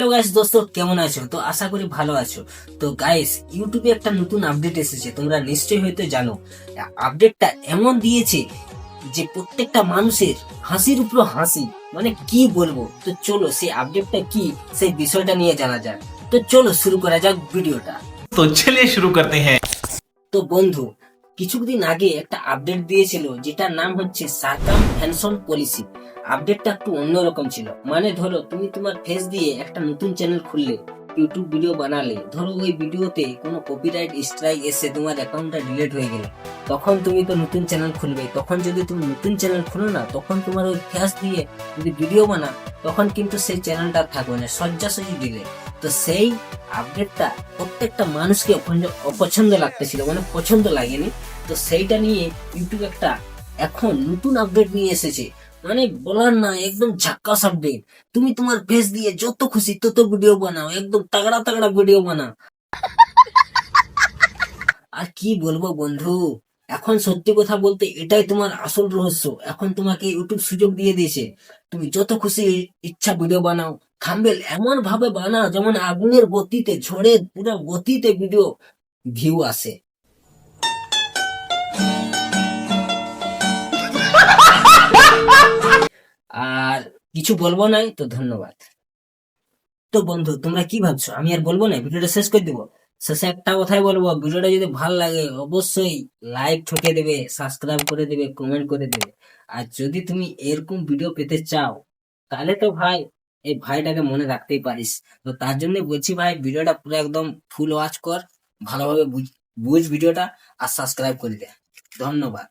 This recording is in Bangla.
তো গাইস দোস্ত কেমন আছো? তো আশা করি ভালো আছো। তো গাইস ইউটিউবে একটা নতুন আপডেট এসেছে তোমরা নিশ্চয়ই হয়তো জানো। আপডেটটা এমন দিয়েছে যে প্রত্যেকটা মানুষের হাসির উপর হাসি। মানে কি বলব? তো চলো সেই আপডেটটা কি সেই বিষয়টা নিয়ে জানা যাক। তো চলো শুরু করা যাক ভিডিওটা তো চলে শুরু করতে হ্যাঁ। তো বন্ধু কিছুদিন আগে একটা আপডেট দিয়েছিল, যেটার নাম হচ্ছে সার্কাম ফ্যানশন পলিসি। আপডেটটা একটু অন্যরকম ছিল। মানে ধরো, তুমি তোমার ফেস দিয়ে একটা নতুন চ্যানেল খুললে ইউটিউব ভিডিও বানালে, ধরো ওই ভিডিওতে কোনো কপিরাইট স্ট্রাইক এসে তোমার অ্যাকাউন্টটা ডিলিট হয়ে গেল, তখন তুমি তো নতুন চ্যানেল খুলবে। তখন যদি তুমি নতুন চ্যানেল খুলো না, তখন তোমার ওই ফেস দিয়ে যদি ভিডিও বানা তখন কিন্তু সেই চ্যানেলটা থাকবে না সজ্জাসজি ডিলে তো সেই আপডেটটা প্রত্যেকটা মানুষকে অপছন্দ- লাগতেছিল মানে পছন্দ লাগেনি। তো সেইটা নিয়ে ইউটিউব একটা এখন নতুন আপডেট নিয়ে এসেছে। মানে বলার না, একদম ঝাক্কাস আপডেট তুমি তোমার ফেস দিয়ে যত খুশি তত ভিডিও বানাও, একদম তাগড়া তাগড়া ভিডিও বানাও। আর কি বলব বন্ধু? এখন সত্যি কথা বলতে এটাই তোমার আসল রহস্য। এখন তোমাকে ইউটিউব সুযোগ দিয়ে দিয়েছে। তুমি যত খুশি ইচ্ছা ভিডিও বানাও। থাম্বেল এমন ভাবে বানাও যেমন আগুনের গতিতে ঝড়ের পুরো গতিতে ভিডিও ভিউ আসে। আর কিছু বলব নাই, তো ধন্যবাদ। তো বন্ধু, তোমরা কি ভাবছ? আমি আর বলব না, ভিডিওটা শেষ করে দেবো। শেষে একটা কথাই বলব, ভিডিওটা যদি ভালো লাগে অবশ্যই লাইক ঠকে দেবে সাবস্ক্রাইব করে দেবে কমেন্ট করে দেবে। আর যদি তুমি এরকম ভিডিও পেতে চাও, তাহলে তো ভাই, এই ভাইটাকে মনে রাখতেই পারিস। তো তার জন্য বলছি ভাই, ভিডিওটা পুরো একদম ফুল ওয়াচ কর, ভালোভাবে বুঝ ভিডিওটা আর সাবস্ক্রাইব করে দে। ধন্যবাদ।